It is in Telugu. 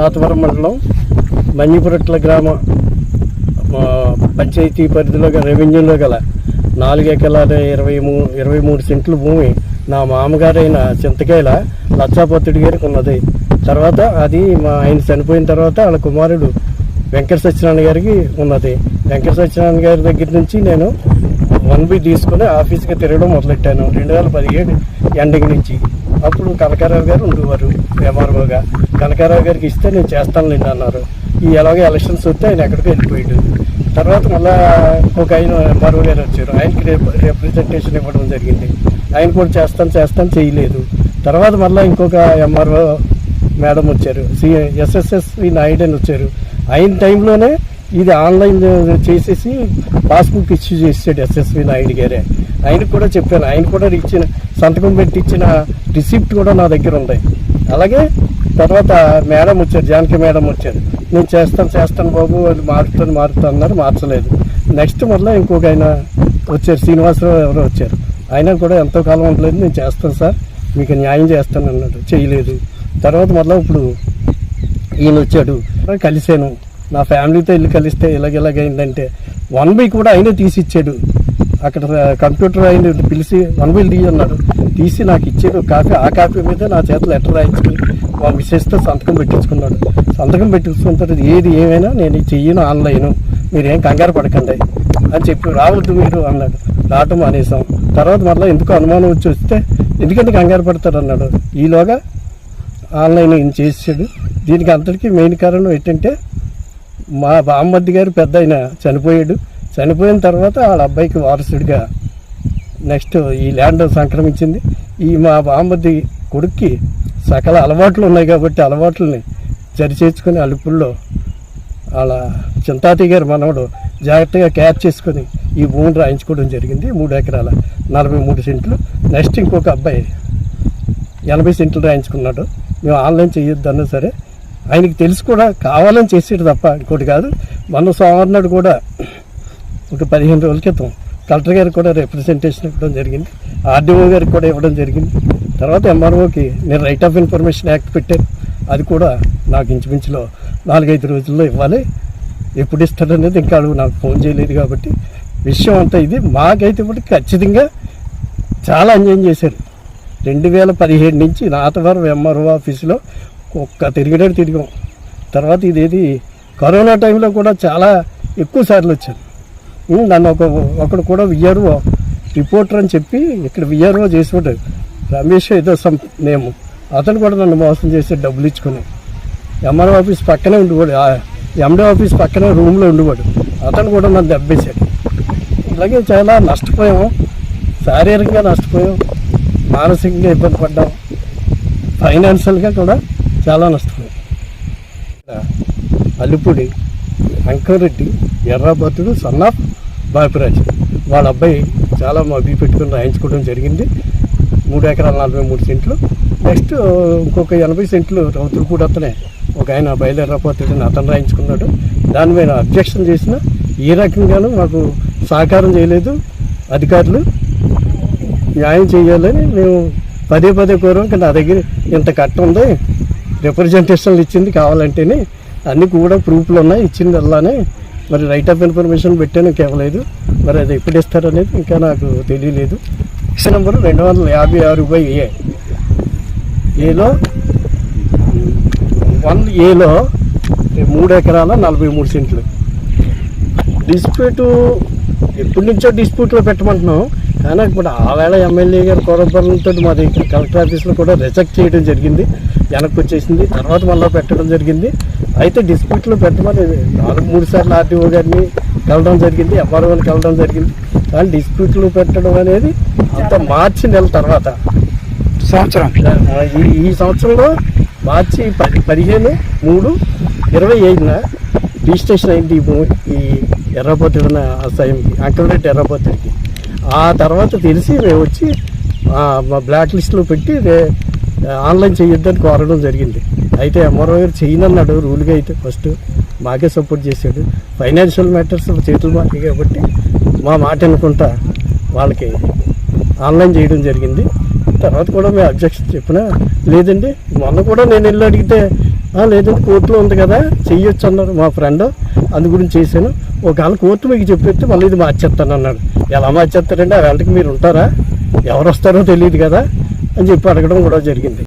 నాతవరం మండలం మన్నిపురట్ల గ్రామ పంచాయతీ పరిధిలో గల రెవెన్యూలో గల నాలుగు ఎకరాల ఇరవై మూడు ఇరవై మూడు సెంట్లు భూమి నా మామగారైన చింతకాయల లచ్చాపత్తుడి గారికి ఉన్నది. తర్వాత అది మా ఆయన చనిపోయిన తర్వాత వాళ్ళ కుమారుడు వెంకట సత్యనారాయణ గారికి ఉన్నది. వెంకట సత్యనారాయణ గారి దగ్గర నుంచి నేను వన్ బి తీసుకుని ఆఫీస్కి తిరగడం మొదలెట్టాను. రెండు వేల పదిహేడు ఎండింగ్ నుంచి. అప్పుడు కనకారావు గారు ఉండేవారు ఎంఆర్ఓగా. కనకారావు గారికి ఇస్తే నేను చేస్తాను నిన్న అన్నారు. ఈ ఎలాగో ఎలక్షన్స్ వస్తే ఆయన ఎక్కడికి వెళ్ళిపోయాడు. తర్వాత మళ్ళా ఒక ఆయన ఎంఆర్ఓ గారు వచ్చారు. ఆయనకి రిప్రజెంటేషన్ ఇవ్వడం జరిగింది. ఆయన కూడా చేస్తాను చేస్తాను చేయలేదు. తర్వాత మళ్ళీ ఇంకొక ఎంఆర్ఓ మేడం వచ్చారు. సి ఎస్ఎస్ఎస్వి నాయుడు అని వచ్చారు. ఆయన టైంలోనే ఇది ఆన్లైన్ చేసేసి పాస్బుక్ ఇష్యూ చేసాడు ఎస్ఎస్వి నాయుడు గారే. ఆయనకు కూడా చెప్పాను ఆయన కూడా ఇచ్చిన సంతకం పెట్టి ఇచ్చిన రిసిప్ట్ కూడా నా దగ్గర ఉంది. అలాగే తర్వాత మేడం వచ్చారు జానకి మేడం వచ్చారు. నేను చేస్తాను చేస్తాను బాబు అది మారుతాను మారుతాను అన్నారు మార్చలేదు. నెక్స్ట్ మళ్ళీ ఇంకొక ఆయన వచ్చారు శ్రీనివాసరావు ఎవరో వచ్చారు. ఆయన కూడా ఎంతో కాలం ఉండలేదు నేను చేస్తాను సార్ మీకు న్యాయం చేస్తాను అన్నాడు. చేయలేదు. తర్వాత మళ్ళీ ఇప్పుడు ఈయన వచ్చాడు. కలిశాను. నా ఫ్యామిలీతో ఇల్లు కలిస్తే ఇలాగెలాగైందంటే వన్ బై కూడా ఆయనే తీసి ఇచ్చాడు అక్కడ కంప్యూటర్ ఆయన పిలిచి వన్ బైలు తీయ అన్నాడు. తీసి నాకు ఇచ్చాడు కాపీ. ఆ కాపీ మీద నా చేత లెటర్ రాయించుకుని మా విశేషతో సంతకం పెట్టించుకున్నాడు. సంతకం పెట్టించుకున్న తర్వాత ఏది ఏమైనా నేను చెయ్యను ఆన్లైన్. మీరేం కంగారు పడకండి. అని చెప్పి రావద్దు మీరు అన్నాడు. రావటం మానేసాం తర్వాత మళ్ళీ ఎందుకు అనుమానం వచ్చి వస్తే ఎందుకంటే కంగారు పడతాడు అన్నాడు. ఈలోగా ఆన్లైన్ ఈయన చేసాడు దీనికి అంతటికీ మెయిన్ కారణం ఏంటంటే మా బామ్మద్ది గారు పెద్ద ఆయన చనిపోయాడు. చనిపోయిన తర్వాత వాళ్ళ అబ్బాయికి వారసుడిగా నెక్స్ట్ ఈ ల్యాండ్ సంక్రమించింది. ఈ మా బామ్మద్ది కొడుక్కి సకల అలవాట్లు ఉన్నాయి కాబట్టి అలవాట్లని సరిచేసుకుని అలుపుల్లో వాళ్ళ చింతాతి గారు మనవడు జాగ్రత్తగా క్యాచ్ చేసుకొని ఈ భూమిని రాయించుకోవడం జరిగింది. మూడు ఎకరాల నలభై మూడు సెంట్లు. నెక్స్ట్ ఇంకొక అబ్బాయి ఎనభై సెంట్లు రాయించుకున్నాడు. మేము ఆన్లైన్ చేయొద్దు అన్నా సరే ఆయనకి తెలిసి కూడా కావాలని చేసేది తప్ప ఇంకోటి కాదు. మన సోమవారం నాడు కూడా ఒక పదిహేను రోజుల క్రితం కలెక్టర్ గారికి కూడా రిప్రజెంటేషన్ ఇవ్వడం జరిగింది. ఆర్డీఓ గారికి కూడా ఇవ్వడం జరిగింది. తర్వాత ఎంఆర్ఓకి నేను రైట్ ఆఫ్ ఇన్ఫర్మేషన్ యాక్ట్ పెట్టాను. అది కూడా నాకు ఇంచుమించులో నాలుగైదు రోజుల్లో ఇవ్వాలి. ఎప్పుడు ఇస్తాడనేది ఇంకా అడుగు. నాకు ఫోన్ చేయలేదు కాబట్టి. విషయం అంతా ఇది. మాకైతే ఇప్పుడు ఖచ్చితంగా చాలా ఎంజాయ్ చేశారు. రెండు వేల పదిహేడు నుంచి నాతవరం ఎంఆర్ఓ ఆఫీసులో ఒక్క తిరిగేటట్టు తిరిగాం. తర్వాత ఇదేది కరోనా టైంలో కూడా చాలా ఎక్కువ సార్లు వచ్చాను నన్ను ఒక ఒకడు కూడా విఆర్ఓ రిపోర్టర్ అని చెప్పి ఇక్కడ విఆర్ఓ చేసి రమేష్ ఏదో సమ్ నేమ్ అతను కూడా నన్ను మోసం చేసి డబ్బులు ఇచ్చుకుని. ఎంఆర్ఓ ఆఫీస్ పక్కనే ఉండేవాడు ఎండి ఆఫీస్ పక్కనే రూమ్లో ఉండేవాడు. అతను కూడా నన్ను దెబ్బేశాడు. ఇలాగే చాలా నష్టపోయాము. శారీరకంగా నష్టపోయాం. మానసికంగా ఇబ్బంది పడ్డాం. ఫైనాన్షియల్గా కూడా చాలా నష్టపోయాం అల్లిపూడి అంకరెడ్డి ఎర్రాబాతుడు సన్ ఆఫ్ బాపిరాజు. వాళ్ళ అబ్బాయి చాలా మబ్బి పెట్టుకుని రాయించుకోవడం జరిగింది. మూడు ఎకరాల నలభై మూడు సెంట్లు. నెక్స్ట్ ఇంకొక ఎనభై సెంట్లు రౌతులపూడి అతనే. ఒక ఆయన బయలుదేరపోతాడని అతను రాయించుకున్నాడు. దాని మీద అబ్జెక్షన్ చేసిన ఏ రకంగానూ మాకు సహకారం చేయలేదు. అధికారులు న్యాయం చేయాలని మేము పదే పదే కోరాం. కానీ నా దగ్గర ఇంత కట్ట ఉంది. రిప్రజెంటేషన్లు ఇచ్చింది కావాలంటేనే అన్ని కూడా ప్రూఫ్లు ఉన్నాయి ఇచ్చింది అలానే మరి రైట్ ఆఫ్ ఇన్ఫర్మేషన్ పెట్టాను ఇంకేమలేదు మరి అది ఎప్పుడు ఇస్తారనేది ఇంకా నాకు తెలియలేదు. ఇష్ట నెంబర్ రెండు వందల యాభై ఆరు బై ఏ. ఏలో? వన్ ఏలో మూడు ఎకరాల నలభై మూడు సెంట్లు. డిస్ప్యూటు ఎప్పటి నుంచో డిస్ప్యూట్లో పెట్టమంటున్నాం. కానీ ఇప్పుడు ఆవేళ ఎమ్మెల్యే గారు కోరపడంతో మాది కలెక్టర్ ఆఫీస్లో కూడా రిజెక్ట్ చేయడం జరిగింది. వెనక్కి వచ్చేసింది. తర్వాత మళ్ళీ పెట్టడం జరిగింది. అయితే డిస్ప్యూట్లో పెట్టమని నాలుగు మూడు సార్లు ఆర్టీఓ గారిని కలవడం జరిగింది. ఎంఆర్ఓని కలవడం జరిగింది. కానీ డిస్ప్యూట్లు పెట్టడం అనేది అంత మార్చి నెల తర్వాత. సంవత్సరం ఈ ఈ సంవత్సరంలో మార్చి పది పదిహేను మూడు ఇరవై ఐదున రిజిస్ట్రేషన్ అయింది ఈ ఎర్రపోతుడిన అసహ్యంకి అంకలరెడ్డి ఎర్రపోతుడికి ఆ తర్వాత తెలిసి మేము వచ్చి మా బ్లాక్ లిస్ట్లో పెట్టి రే- ఆన్లైన్ చేయొద్దని కోరడం జరిగింది. అయితే ఎంఆర్ఓ గారు చేయనన్నాడు రూల్గా అయితే ఫస్ట్ మాకే సపోర్ట్ చేశాడు. ఫైనాన్షియల్ మ్యాటర్స్ చేతులు మాకే కాబట్టి మా మాట అనుకుంటా వాళ్ళకి ఆన్లైన్ చేయడం జరిగింది. తర్వాత కూడా మేము అబ్జెక్షన్ చెప్పినా లేదండి మొన్న కూడా నేను వెళ్ళి అడిగితే లేదండి కోర్టులో ఉంది కదా చెయ్యొచ్చు అన్నారు మా ఫ్రెండ్. అందు గురించి చేశాను. ఒకవేళ కోర్టు మీకు చెప్పేస్తే మళ్ళీ ఇది మార్చేస్తాను అన్నాడు ఎలా మార్చేస్తారంటే ఆ వెళ్ళకి మీరు ఉంటారా? ఎవరు వస్తారో తెలియదు కదా. అని చెప్పి అడగడం కూడా జరిగింది.